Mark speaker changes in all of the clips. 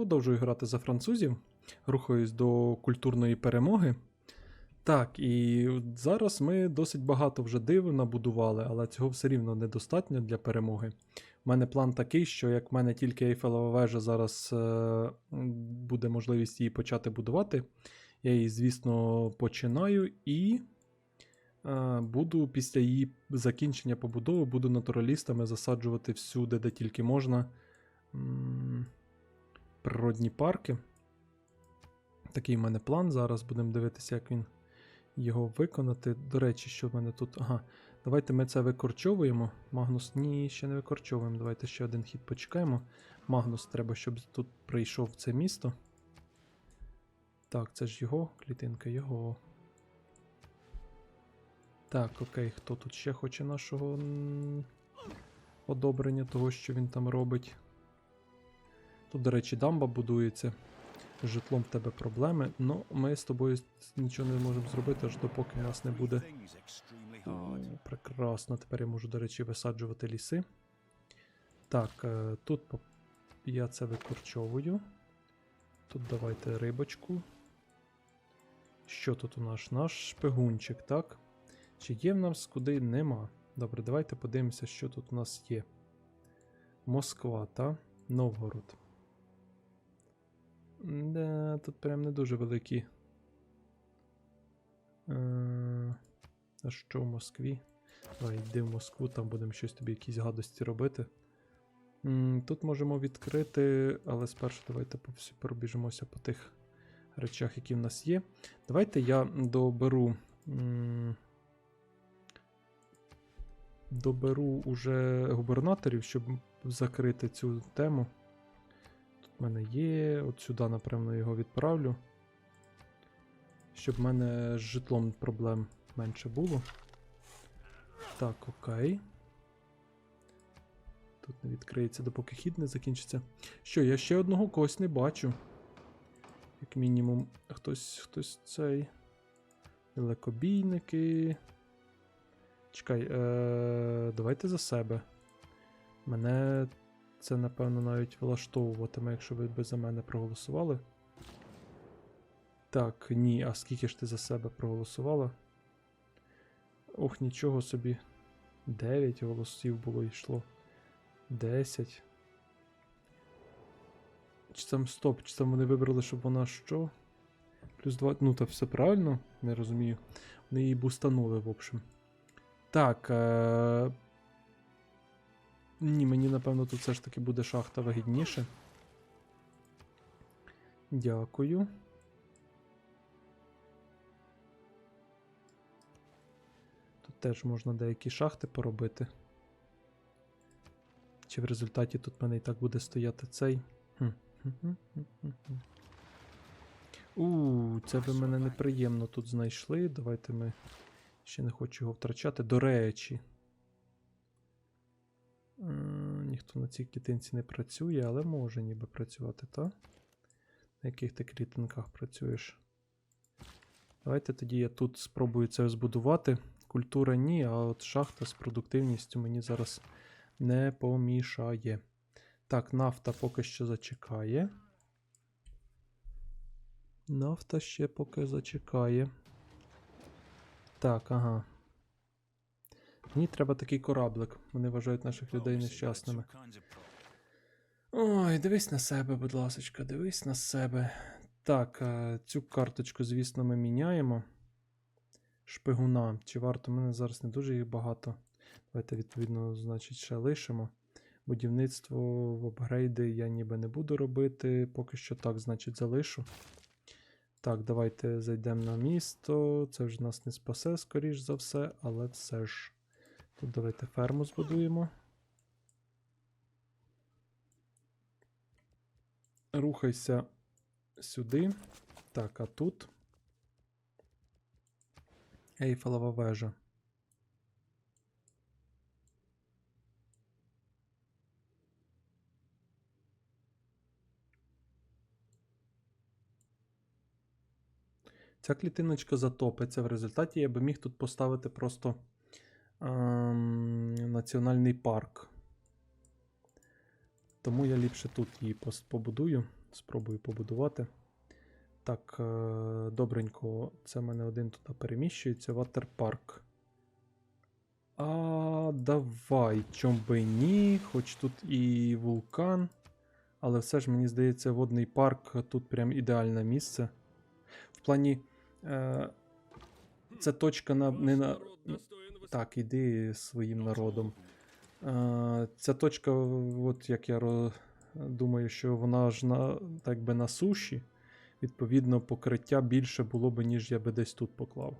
Speaker 1: Продовжую грати за французів. Рухаюсь до культурної перемоги. Так, і зараз ми досить багато вже див набудували, але цього все рівно недостатньо для перемоги. У мене план такий, що як в мене тільки Ейфелева вежа зараз е, буде можливість її почати будувати, я її, звісно, починаю і е, буду після її закінчення побудови, буду натуралістами засаджувати всюди, де тільки можна. Природні парки. Такий в мене план. Зараз будемо дивитися, як він його виконати. До речі, що в мене тут. Ага, давайте ми це викорчовуємо. Магнус, ні, ще не викорчовуємо. Давайте ще один хід почекаємо. Магнус треба, щоб тут прийшов це місто. Так, це ж його клітинка, його. Так, окей, хто тут ще хоче нашого одобрення того, що він там робить. Тут, до речі, дамба будується. З житлом в тебе проблеми. Ну, ми з тобою нічого не можемо зробити, аж допоки в нас не буде. О, прекрасно. Тепер я можу, до речі, висаджувати ліси. Так, е, тут я це викорчовую. Тут давайте рибочку. Що тут у нас? Наш шпигунчик, так? Чи є в нас куди? Нема. Добре, давайте подивимося, що тут у нас є. Москва, та? Новгород. Да, тут прям не дуже великі. Е, а що в Москві? Давай, йди в Москву, там будемо щось тобі якісь гадості робити. Тут можемо відкрити, але спершу давайте пробіжимося по тих речах, які в нас є. Давайте я доберу. Доберу уже губернаторів, щоб закрити цю тему. Мене є. От сюди, напевно, його відправлю. Щоб в мене з житлом проблем менше було. Так, окей. Тут не відкриється, допоки хід не закінчиться. Що, я ще одного когось не бачу. Як мінімум, хтось, хтось цей. Далекобійники. Чекай, е- давайте за себе. Мене це, напевно, навіть влаштовуватиме, якщо ви би за мене проголосували. Так, ні, а скільки ж ти за себе проголосувала? Ох, нічого собі. 9 голосів було йшло. 10. Чи там стоп, чи там вони вибрали, щоб вона що? Плюс 2. Ну, та все правильно, не розумію. Вони її бустанули, в общем. Так. Е... Ні, мені, напевно, тут все ж таки буде шахта вигідніше. Дякую. Тут теж можна деякі шахти поробити. Чи в результаті тут в мене і так буде стояти цей? Хм. Це ви мене неприємно тут знайшли. Давайте ми ще не хочу його втрачати. До речі. Ніхто на цій клітинці не працює, але може ніби працювати, та? На яких ти клітинках працюєш? Давайте тоді я тут спробую це збудувати. Культура ні, а от шахта з продуктивністю мені зараз не помішає. Так, нафта поки що зачекає. Нафта ще поки зачекає. Так, ага. Мені треба такий кораблик. Вони вважають наших людей нещасними. Ой, дивись на себе, будь ласочка, дивись на себе. Так, е, цю карточку, звісно, ми міняємо. Шпигуна. Чи варто? У мене зараз не дуже їх багато. Давайте, відповідно, значить, ще лишимо. Будівництво в апгрейди я ніби не буду робити. Поки що так, значить, залишу. Так, давайте зайдемо на місто. Це вже нас не спасе, скоріш за все, але все ж. Тут давайте ферму збудуємо. Рухайся сюди. Так, а тут. Ейфелева вежа. Ця клітиночка затопиться. В результаті я би міг тут поставити просто національний парк. Тому я ліпше тут її побудую. спробую побудувати. Так, е, добренько, це в мене один туди переміщується, ватерпарк. А давай, чом би ні, хоч тут і вулкан. Але все ж мені здається, водний парк тут прям ідеальне місце. В плані. Е, це точка на. Не на... Так, іди своїм народом. Ця точка, от як я думаю, що вона ж на, так би на суші. Відповідно, покриття більше було б, ніж я би десь тут поклав.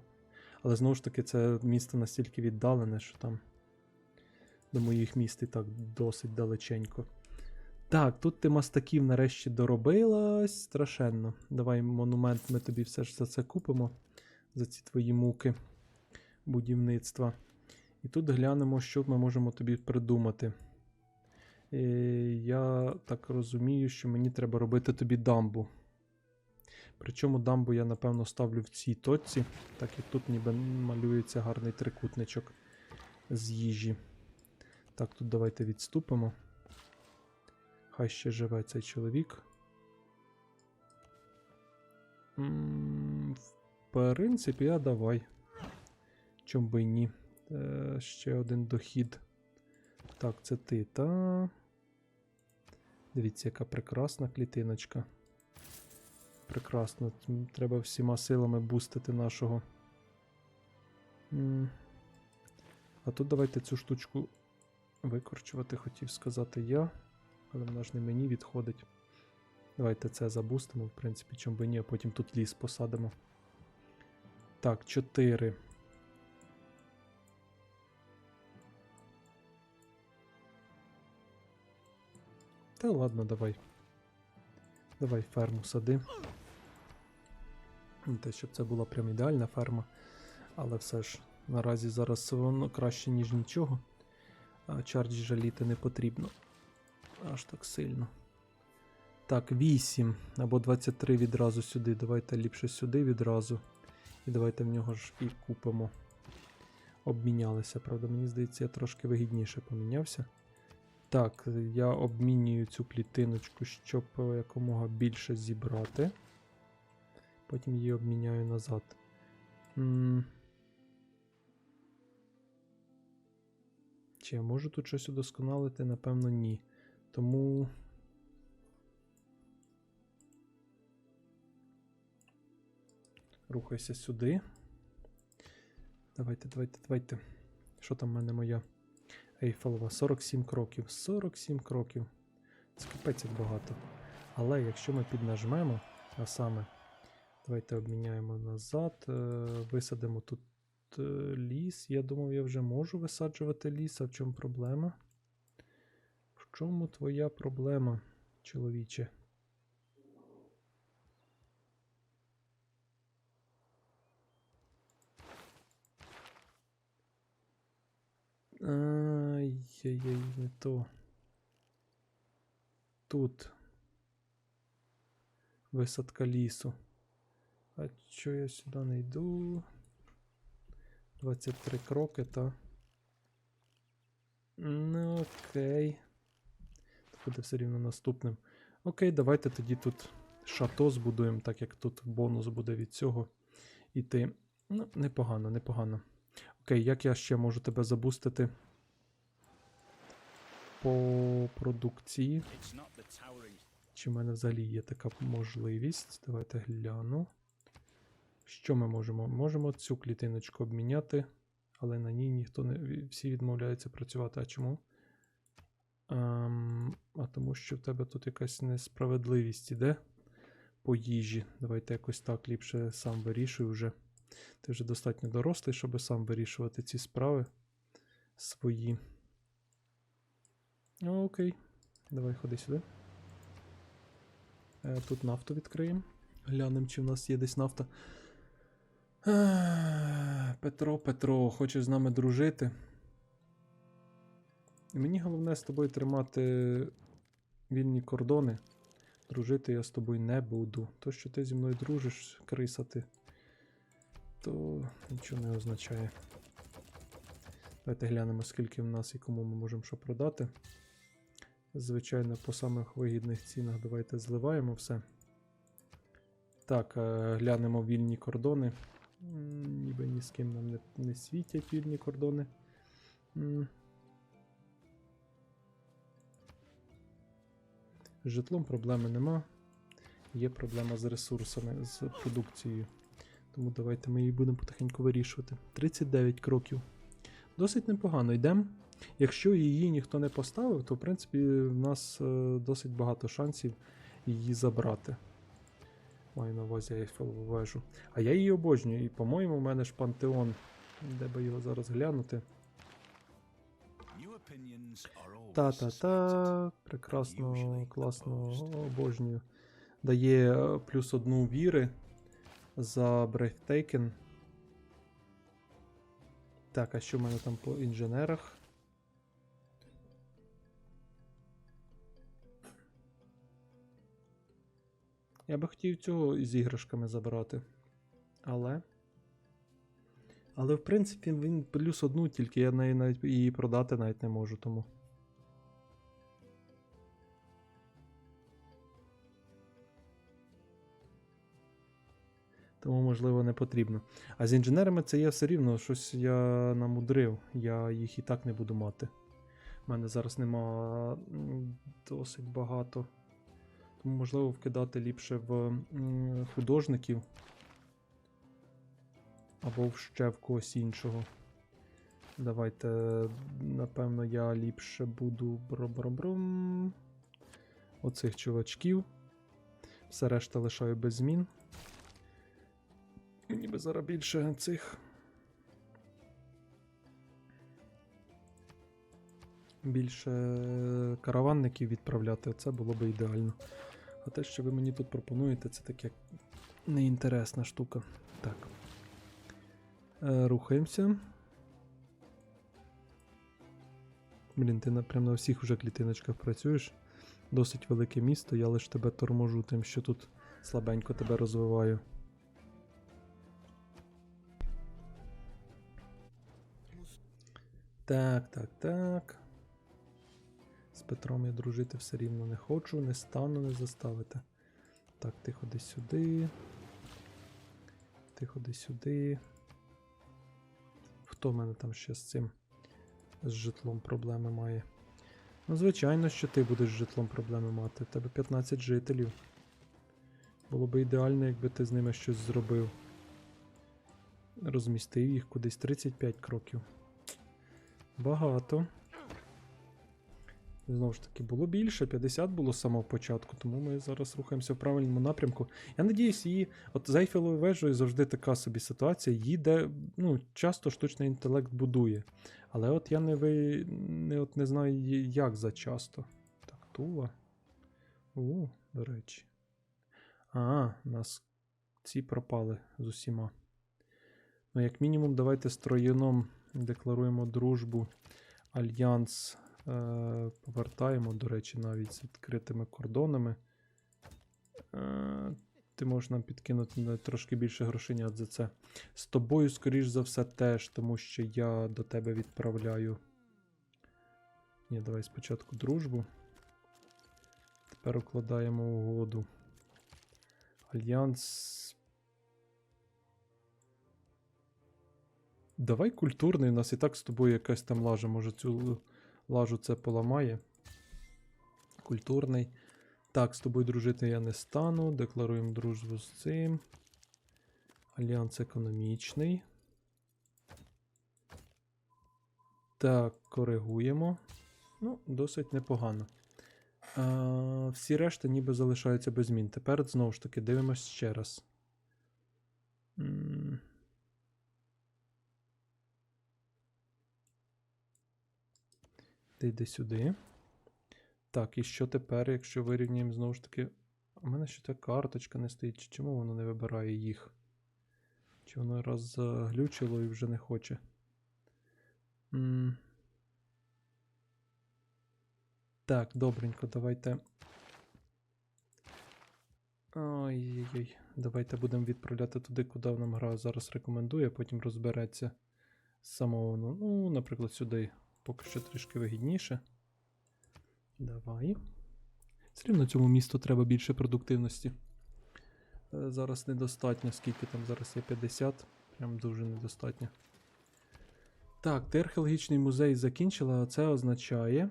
Speaker 1: Але знову ж таки, це місто настільки віддалене, що там до моїх міст і так досить далеченько. Так, тут ти мастаків нарешті доробилась. Страшенно. Давай монумент ми тобі все ж за це купимо. За ці твої муки будівництва. І тут глянемо, що ми можемо тобі придумати. Е, я так розумію, що мені треба робити тобі дамбу. Причому дамбу я, напевно, ставлю в цій точці, так як тут ніби малюється гарний трикутничок з їжі. Так, тут давайте відступимо. Хай ще живе цей чоловік. М, В принципі, а давай. Чом би ні. Е, ще один дохід. Так, це ти, та. Дивіться, яка прекрасна клітиночка. Прекрасно. Треба всіма силами бустити нашого. А тут давайте цю штучку викорчувати, хотів сказати я. Але вона ж не мені відходить. Давайте це забустимо, в принципі, чому би ні, а потім тут ліс посадимо. Так, 4. Та ладно, давай. Давай ферму сади. Не те, щоб це була прям ідеальна ферма. Але все ж, наразі зараз воно краще, ніж нічого. А чарджі жаліти не потрібно. Аж так сильно. Так, 8 або 23 відразу сюди. Давайте ліпше сюди відразу. І давайте в нього ж і купимо. Обмінялися, правда, мені здається, я трошки вигідніше помінявся. Так, я обмінюю цю клітиночку, щоб е, якомога більше зібрати. Потім її обміняю назад. Чи я можу тут щось удосконалити? Напевно, ні. Тому. Рухайся сюди. Давайте, давайте, давайте. Що там в мене моя Ейфелева? 47 кроків. 47 кроків. Це капець як багато. Але якщо ми піднажмемо, а саме, давайте обміняємо назад, е, висадимо тут е, ліс. Я думав, я вже можу висаджувати ліс, а в чому проблема? В чому твоя проблема, чоловіче? Ай-яй-яй, не то. Тут. Висадка лісу. А чо я сюди не йду? 23 кроки, та. Ну, окей. Це буде все рівно наступним. Окей, давайте тоді тут шато збудуємо, так як тут бонус буде від цього іти. Ну, непогано, непогано. Окей, як я ще можу тебе забустити по продукції? Чи в мене взагалі є така можливість? Давайте гляну. Що ми можемо? Можемо цю клітиночку обміняти, але на ній ніхто не. Всі відмовляються працювати. А чому? Ем, а тому що в тебе тут якась несправедливість іде по їжі. Давайте якось так ліпше сам вирішуй вже. Ти вже достатньо дорослий, щоб сам вирішувати ці справи свої. Ну, окей. Давай ходи сюди. Е, Тут нафту відкриємо. Глянемо, чи в нас є десь нафта. Петро, Петро, хочеш з нами дружити? Мені головне з тобою тримати вільні кордони. Дружити я з тобою не буду. То, що ти зі мною дружиш, крисати, то нічого не означає. Давайте глянемо, скільки в нас і кому ми можемо що продати. Звичайно, по самих вигідних цінах давайте зливаємо все. Так, е, глянемо вільні кордони. Ніби ні з ким нам не, не світять вільні кордони. З житлом проблеми нема. Є проблема з ресурсами, з продукцією. Тому давайте ми її будемо потихеньку вирішувати. 39 кроків. Досить непогано йдемо. Якщо її ніхто не поставив, то в принципі в нас е, досить багато шансів її забрати. Маю на увазі Ейфелеву вежу. А я її обожнюю, і, по-моєму, в мене ж пантеон. Де би його зараз глянути? Та-та-та. Прекрасно, класно, обожнюю. Дає е, плюс одну віри за Breathtaking. Так, а що в мене там по інженерах? Я би хотів цього із іграшками забрати. Але. Але в принципі він плюс одну, тільки я навіть її продати навіть не можу тому. Тому, можливо, не потрібно. А з інженерами це є все рівно, щось я намудрив. Я їх і так не буду мати. У мене зараз нема досить багато. Тому, можливо, вкидати ліпше в художників. Або в ще в когось іншого. Давайте, напевно, я ліпше буду бро-бро-бром. Оцих чувачків. Все решта лишаю без змін. Мені би зараз більше цих. Більше караванників відправляти, це було би ідеально. А те, що ви мені тут пропонуєте, це таке неінтересна штука. Так. Е, рухаємося. Блін, ти на, прям на всіх вже клітиночках працюєш. Досить велике місто, я лише тебе торможу тим, що тут слабенько тебе розвиваю. Так, так, так. Петром я дружити все рівно не хочу, не стану, не заставити. Так, ти ходи сюди. Ти ходи сюди. Хто в мене там ще з цим? З житлом проблеми має? Ну, звичайно, що ти будеш з житлом проблеми мати. В тебе 15 жителів. Було би ідеально, якби ти з ними щось зробив. Розмістив їх кудись 35 кроків. Багато. Знову ж таки, було більше, 50 було з самого початку, тому ми зараз рухаємося в правильному напрямку. Я надіюсь, її. От з Ейфелевою вежею завжди така собі ситуація. Її де ну, часто штучний інтелект будує. Але от я не ви, не, от не знаю, як за часто. Так, Тула. У, до речі. А, нас ці пропали з усіма. Ну, як мінімум, давайте з троєном декларуємо дружбу. Альянс повертаємо, до речі, навіть з відкритими кордонами. Е, ти можеш нам підкинути трошки більше грошенят за це. З тобою, скоріш за все, теж, тому що я до тебе відправляю. Ні, давай спочатку дружбу. Тепер укладаємо угоду. Альянс. Давай культурний, у нас і так з тобою якась там лажа. Може цю лажу це поламає. Культурний. Так, з тобою дружити я не стану. Декларуємо дружбу з цим. Альянс економічний. Так, коригуємо. Ну, досить непогано. А, всі решта ніби залишаються без змін. Тепер знову ж таки дивимось ще раз. М. Ти йди сюди. Так, і що тепер, якщо вирівняємо знову ж таки. У мене ще та карточка не стоїть. Чому воно не вибирає їх? Чи воно раз заглючило і вже не хоче? М. Так, добренько, давайте. Ой-ой-ой. Давайте будемо відправляти туди, куди нам гра зараз рекомендує, потім розбереться з самого. Ну, наприклад, сюди поки що трішки вигідніше. Давай. Все рівно цьому місту треба більше продуктивності. Е, Зараз недостатньо, скільки там зараз є 50. Прям дуже недостатньо. Так, ти археологічний музей закінчила, а це означає.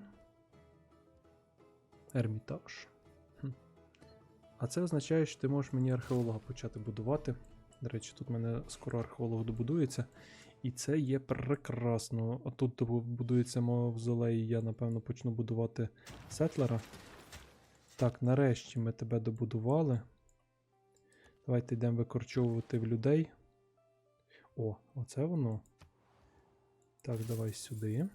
Speaker 1: Ермітаж. А це означає, що ти можеш мені археолога почати будувати. До речі, тут в мене скоро археолог добудується. І це є прекрасно. А тут будується мавзолей, я, напевно, почну будувати сетлера. Так, нарешті ми тебе добудували. Давайте йдемо викорчовувати в людей. О, оце воно. Так, давай сюди.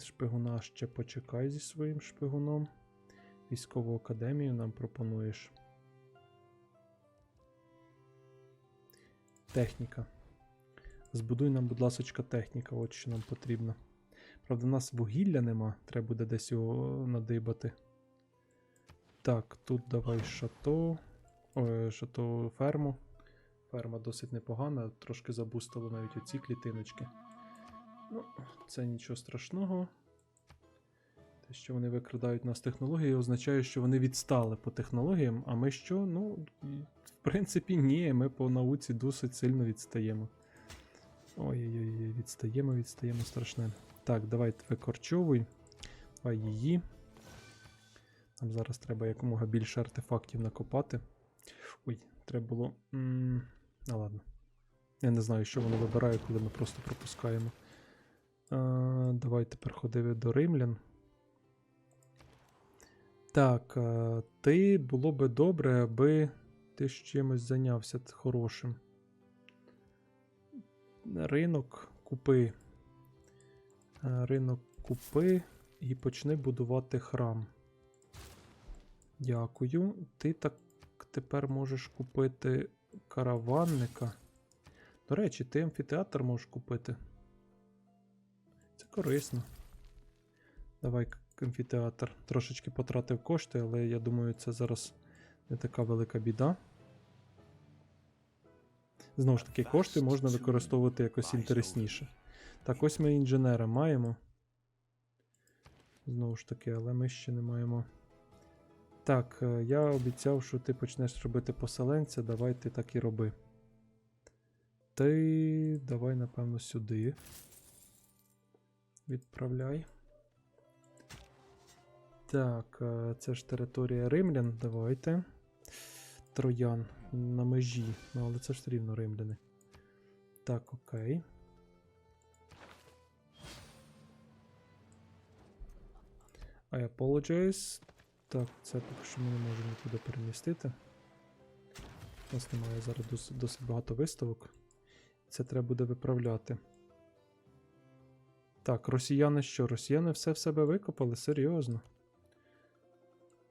Speaker 1: Шпигуна ще почекай зі своїм шпигуном. Військову академію нам пропонуєш. Техніка. Збудуй нам, будь ласочка, техніка, от що нам потрібно. Правда, в нас вугілля нема, треба буде десь його надибати. Так, тут давай шато. Ой, шато ферму. Ферма досить непогана, трошки забустило навіть оці клітиночки. Ну, це нічого страшного. Те, що вони викрадають нас технології, означає, що вони відстали по технологіям, а ми що? Ну, в принципі, ні, ми по науці досить сильно відстаємо. Ой-ой-ой, відстаємо, відстаємо страшне. Так, давай викорчовуй. Давай її. Нам зараз треба якомога більше артефактів накопати. Ой, треба було. Ну ладно. Я не знаю, що воно вибирає, коли ми просто пропускаємо. А, давай тепер ходив до римлян. Так, ти було би добре, аби ти з чимось зайнявся хорошим. Ринок купи. Ринок купи і почни будувати храм. Дякую. Ти так тепер можеш купити караванника. До речі, ти амфітеатр можеш купити. Це корисно. Давай амфітеатр. Трошечки потратив кошти, але я думаю, це зараз не така велика біда. Знову ж таки, кошти можна використовувати якось інтересніше. Так, ось ми інженера маємо. Знову ж таки, але ми ще не маємо. Так, е, я обіцяв, що ти почнеш робити поселенця, давай ти так і роби. Ти давай, напевно, сюди. Відправляй. Так, е, це ж територія римлян, давайте. Троян на межі. Ну, але це ж рівно римляни. Так, окей. I apologize. Так, це поки що ми не можемо нікуди перемістити. У нас немає зараз дос- досить багато виставок. Це треба буде виправляти. Так, росіяни що? Росіяни все в себе викопали? Серйозно.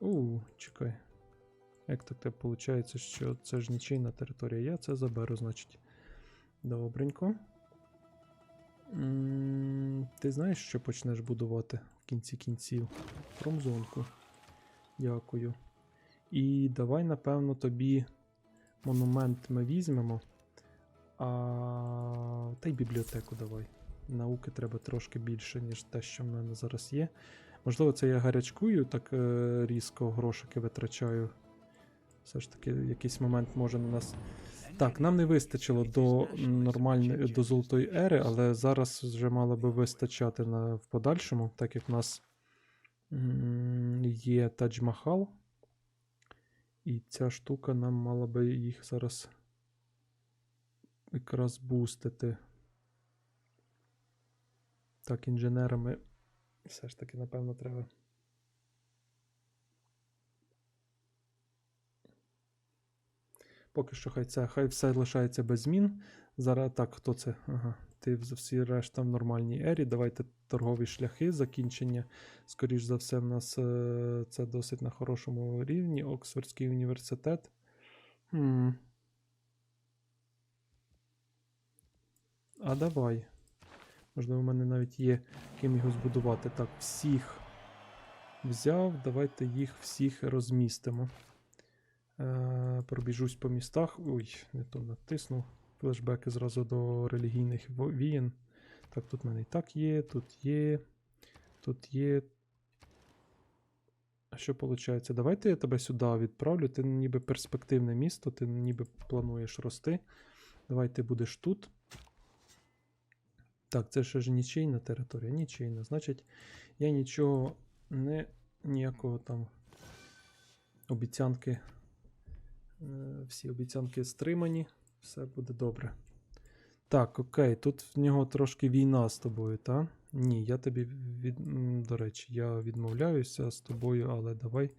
Speaker 1: У, чекай. Як так так виходить, що це ж нічийна територія? Я це заберу, значить. Добренько. Ти знаєш, що почнеш будувати в кінці кінців? Промзонку. Дякую. І давай, напевно, тобі монумент ми візьмемо. А... Та й бібліотеку давай. Науки треба трошки більше, ніж те, що в мене зараз є. Можливо, це я гарячкую, так е, різко грошики витрачаю. Все ж таки, якийсь момент може на нас. Так, нам не вистачило до нормальної до золотої ери, але зараз вже мало би вистачати на, в подальшому, так як в нас є Тадж-Махал. І ця штука нам мала би їх зараз якраз бустити. Так, інженерами все ж таки, напевно, треба. Поки що хай це, хай все лишається без змін. Зараз так, хто це? Ага. Ти всі решта в нормальній ері. Давайте торгові шляхи, закінчення. Скоріш за все, в нас е, це досить на хорошому рівні. Оксфордський університет. Хм. А давай. Можливо, в мене навіть є ким його збудувати. Так, всіх взяв. Давайте їх всіх розмістимо. Е, пробіжусь по містах. Ой, не то натиснув. Флешбеки зразу до релігійних вієн. Так, тут в мене і так є, тут є. Тут є. А що виходить? Давайте я тебе сюди відправлю. Ти ніби перспективне місто, ти ніби плануєш рости. Давай ти будеш тут. Так, це ще ж нічийна територія, нічийна. Значить, я нічого не ніякого там обіцянки. е, Всі обіцянки стримані, все буде добре. Так, окей, тут в нього трошки війна з тобою, та? Ні, я тобі від... До речі, я відмовляюся з тобою, але давай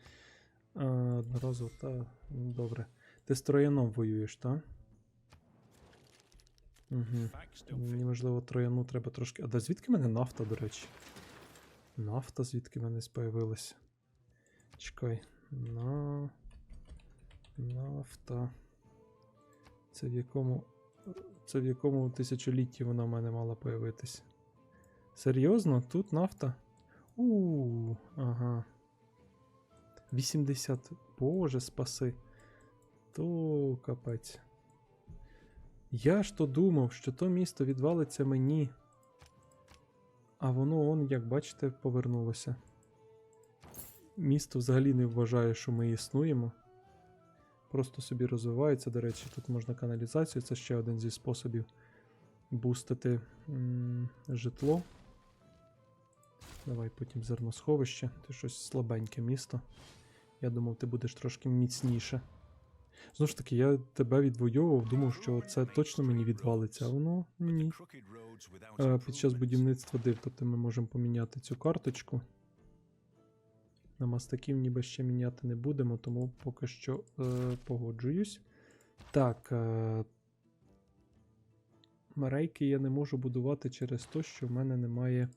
Speaker 1: а, одноразово, та добре. Ти з трояном воюєш, та? Угу. Мені можливо трояну треба трошки. А да звідки мене нафта, до речі? Нафта звідки мене появилася? Чекай. На... Нафта. Це в якому. Це в якому тисячолітті вона в мене мала появитись? Серйозно? Тут нафта? У, ага. 80. Боже, спаси. То капець. Я ж то думав, що то місто відвалиться мені. А воно, он, як бачите, повернулося. Місто взагалі не вважає, що ми існуємо. Просто собі розвивається. До речі, тут можна каналізацію, це ще один зі способів бустити житло. Давай потім зерносховище. Ти щось слабеньке місто. Я думав, ти будеш трошки міцніше. Знову ж таки, я тебе відвоював, думав, що це точно мені відвалиться, а воно ні. Е, Під час будівництва див, тобто ми можемо поміняти цю карточку. На мастаків ніби ще міняти не будемо, тому поки що е, погоджуюсь. Так. Е, Рейки я не можу будувати через те, що в мене немає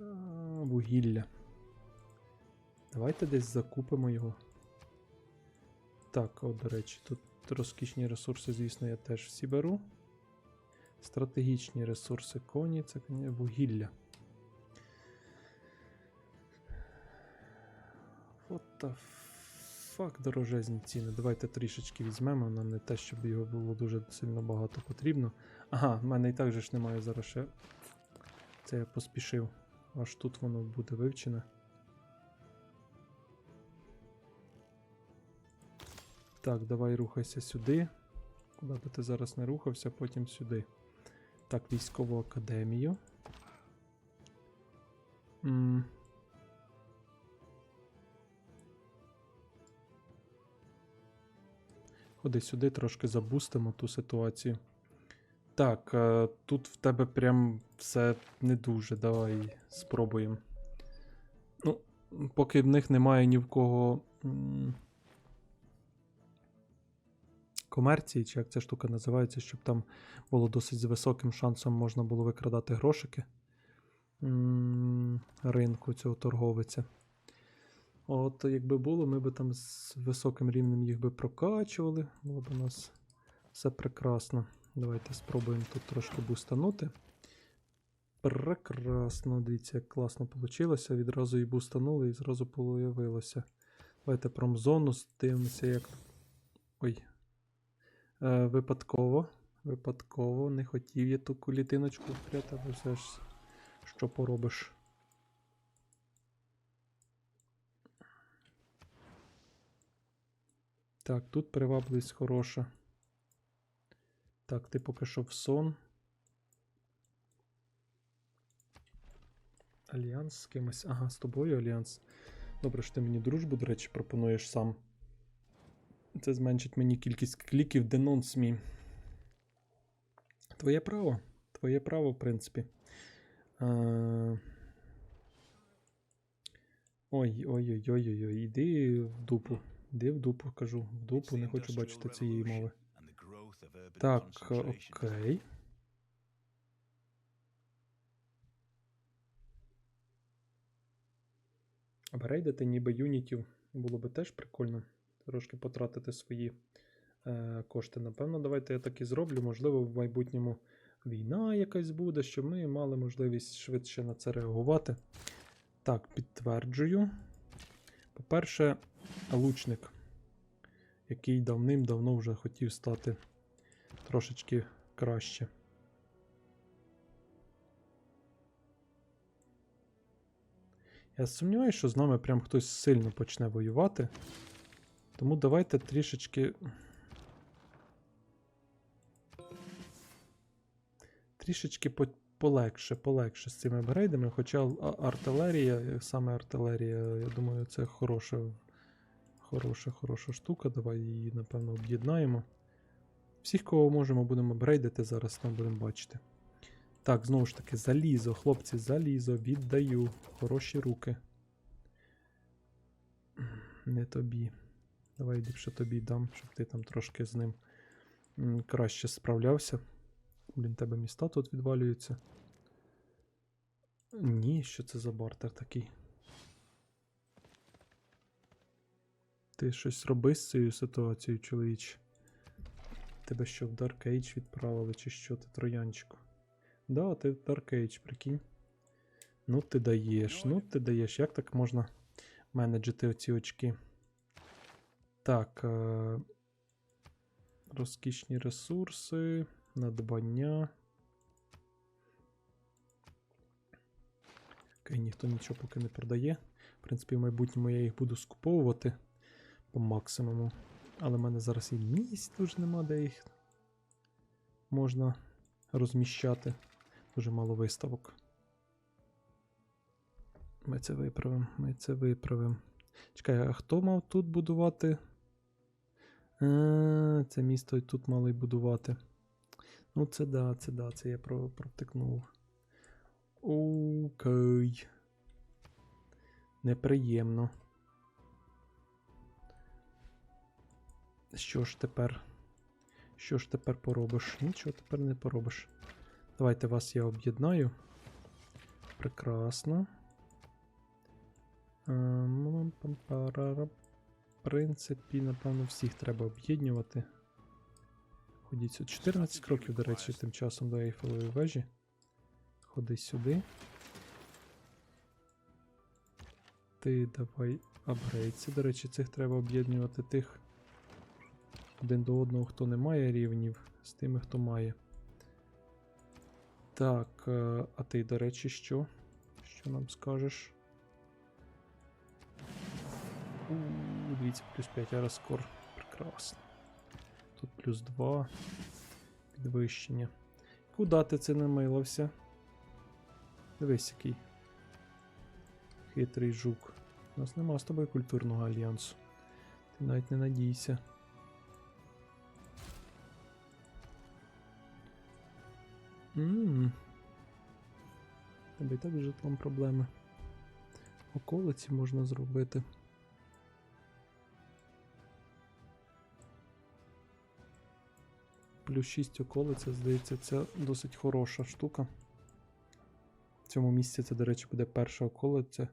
Speaker 1: е, вугілля. Давайте десь закупимо його. Так, от, до речі, тут розкішні ресурси, звісно, я теж всі беру. Стратегічні ресурси коні, це вугілля. What the fuck, дорожезні ціни. Давайте трішечки візьмемо, нам не те, щоб його було дуже сильно багато потрібно. Ага, в мене і так же ж немає зараз ще. Це я поспішив. Аж тут воно буде вивчене. Так, давай рухайся сюди. Куди би ти зараз не рухався, потім сюди. Так, військову академію. М. Ходи сюди, трошки забустимо ту ситуацію. Так, е, тут в тебе прям все не дуже. Давай спробуємо. Ну, поки в них немає ні в кого. м, комерції, чи як ця штука називається, щоб там було досить з високим шансом можна було викрадати грошики ринку цього торговиця. От якби було, ми би там з високим рівнем їх би прокачували. Було б у нас все прекрасно. Давайте спробуємо тут трошки бустанути. Прекрасно, дивіться, як класно вийшло. Відразу і бустанули, і зразу появилося. Давайте промзону дивимося, як. Ой, Е, випадково. Випадково. Не хотів я ту клітиночку вкрити, але все ж що поробиш. Так, тут привабливість хороша. Так, ти поки що в сон. Альянс з кимось. Ага, з тобою альянс. Добре, що ти мені дружбу, до речі, пропонуєш сам. Це зменшить мені кількість кліків Denounce me. Твоє право. Твоє право, в принципі. А... Ой, ой, ой, ой, ой, ой, іди в дупу. Іди в дупу, кажу. В дупу, не хочу бачити цієї мови. Так, окей. Апгрейдити ніби юнітів було би теж прикольно. Трошки потратити свої е, кошти. Напевно, давайте я так і зроблю. Можливо, в майбутньому війна якась буде, щоб ми мали можливість швидше на це реагувати. Так, підтверджую. По-перше, лучник, який давним-давно вже хотів стати трошечки краще. Я сумніваюся, що з нами прям хтось сильно почне воювати. Тому давайте трішечки. Трішечки по- полегше, полегше з цими апгрейдами. Хоча артилерія, саме артилерія, я думаю, це хороша, хороша, хороша штука. Давай її, напевно, об'єднаємо. Всіх, кого можемо, будемо апгрейдити, зараз там будемо бачити. Так, знову ж таки, залізо, хлопці, залізо, віддаю. Хороші руки. Не тобі. Давай ліпше тобі дам, щоб ти там трошки з ним краще справлявся. Блін, тебе міста тут відвалюються. Ні, що це за бартер такий? Ти щось роби з цією ситуацією, чоловіч. Тебе що, в Dark Age відправили, чи що ти троянчику? Да, ти в Dark Age, прикинь. Ну ти даєш, ну ти даєш. Як так можна менеджити оці очки? Так. Е- розкішні ресурси, надбання. Окей, ніхто нічого поки не продає. В принципі, в майбутньому я їх буду скуповувати по максимуму. Але в мене зараз і місць дуже нема, де їх можна розміщати. Дуже мало виставок. Ми це виправимо, ми це виправимо. Чекай, а хто мав тут будувати? А, це місто і тут мали будувати. Ну, це да, це да, це я про, провтикнув. Окей. Неприємно. Що ж тепер? Що ж тепер поробиш? Нічого тепер не поробиш. Давайте вас я об'єднаю. Прекрасно. Принципі, напевно, всіх треба об'єднувати. Ходіть сюди. 14 кроків, до речі, тим часом до Ейфелевої вежі. Ходи сюди. Ти давай апгрейдся. До речі, цих треба об'єднувати тих один до одного, хто не має рівнів, з тими, хто має. Так, е, а ти, до речі, що? Що нам скажеш? Дивіться, плюс 5 аероскор. Прекрасно. Тут плюс 2. Підвищення. Куда ти це намилився? Дивись, який. Хитрий жук. У нас нема з тобою культурного альянсу. Ти навіть не надійся. Ммм. Тебе і так з житлом проблеми. Околиці можна зробити. Плюс 6 околиця, здається, це досить хороша штука. В цьому місці це, до речі, буде перша околиця.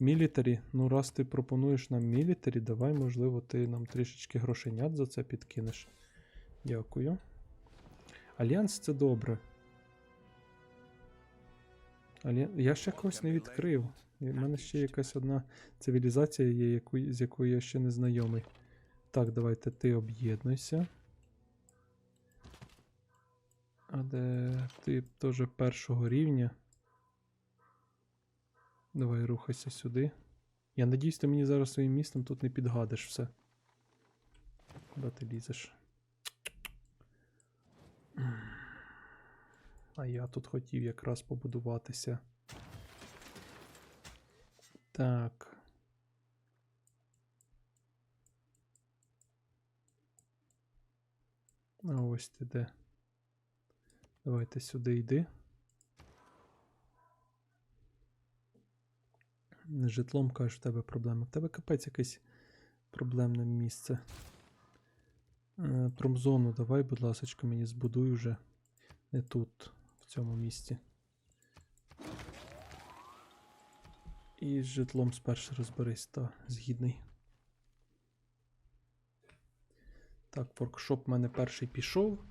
Speaker 1: Мілітарі. Ну, раз ти пропонуєш нам мілітарі, давай, можливо, ти нам трішечки грошенят за це підкинеш. Дякую. Альянс це добре. Альян... Я ще когось не відкрив. У мене ще якась одна цивілізація є, яку... з якою я ще не знайомий. Так, давайте ти об'єднуйся. А де ти теж першого рівня. Давай рухайся сюди. Я надіюсь, ти мені зараз своїм містом тут не підгадиш все. Куди ти лізеш? А я тут хотів якраз побудуватися. Так. А ось ти де. Давайте сюди йди. З житлом кажеш, в тебе проблеми. В тебе капець якесь проблемне місце. Е, Промзону давай, будь ласка, мені збудуй вже. Не тут, в цьому місці. І з житлом спершу розберись, та згідний. Так, воркшоп в мене перший пішов.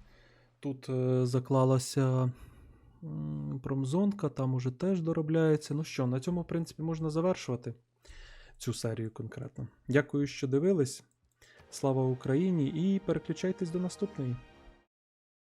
Speaker 1: Тут е, заклалася промзонка, там уже теж доробляється. Ну що, на цьому, в принципі, можна завершувати цю серію конкретно. Дякую, що дивились. Слава Україні! І переключайтесь до наступної.